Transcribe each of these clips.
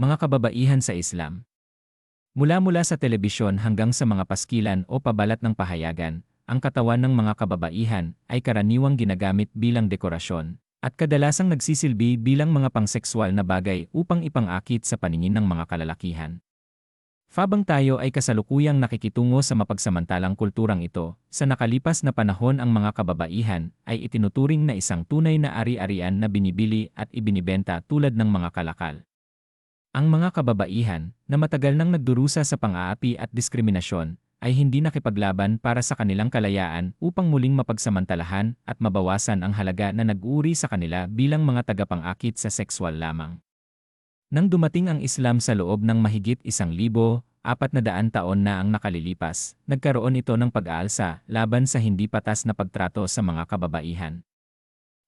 Mga kababaihan sa Islam Mula-mula sa telebisyon hanggang sa mga paskilan o pabalat ng pahayagan, ang katawan ng mga kababaihan ay karaniwang ginagamit bilang dekorasyon at kadalasang nagsisilbi bilang mga pangsekswal na bagay upang ipangakit sa paningin ng mga kalalakihan. Fabang tayo ay kasalukuyang nakikitungo sa mapagsamantalang kulturang ito, sa nakalipas na panahon ang mga kababaihan ay itinuturing na isang tunay na ari-arian na binibili at ibinibenta tulad ng mga kalakal. Ang mga kababaihan, na matagal nang nagdurusa sa pang-aapi at diskriminasyon, ay hindi nakipaglaban para sa kanilang kalayaan upang muling mapagsamantalahan at mabawasan ang halaga na nag-uri sa kanila bilang mga tagapang-akit sa sexual lamang. Nang dumating ang Islam sa loob ng mahigit isang libo, apat na daan taon na ang nakalilipas, nagkaroon ito ng pag-aalsa laban sa hindi patas na pagtrato sa mga kababaihan.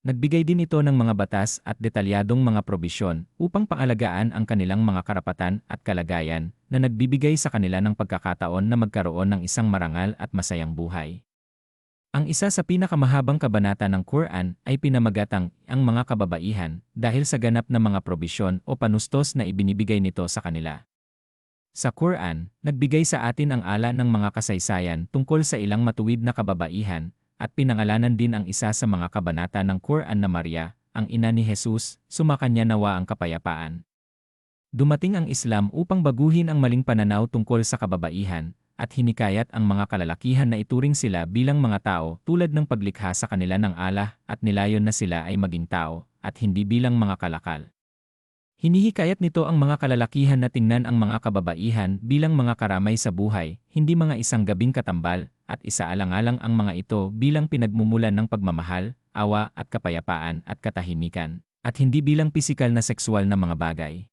Nagbigay din ito ng mga batas at detalyadong mga probisyon upang pangalagaan ang kanilang mga karapatan at kalagayan na nagbibigay sa kanila ng pagkakataon na magkaroon ng isang marangal at masayang buhay. Ang isa sa pinakamahabang kabanata ng Quran ay pinamagatang ang mga kababaihan dahil sa ganap na mga probisyon o panustos na ibinibigay nito sa kanila. Sa Quran, nagbigay sa atin ang ala ng mga kasaysayan tungkol sa ilang matuwid na kababaihan at pinangalanan din ang isa sa mga kabanata ng Quran na Maria, ang ina ni Jesus, sumakanya nawa ang kapayapaan. Dumating ang Islam upang baguhin ang maling pananaw tungkol sa kababaihan, at hinikayat ang mga kalalakihan na ituring sila bilang mga tao tulad ng paglikha sa kanila ng Allah at nilayon na sila ay maging tao, at hindi bilang mga kalakal. Hinihikayat nito ang mga kalalakihan na tingnan ang mga kababaihan bilang mga karamay sa buhay, hindi mga isang gabing katambal, at isaalang-alang ang mga ito bilang pinagmumulan ng pagmamahal, awa at kapayapaan at katahimikan, at hindi bilang pisikal na sexual na mga bagay.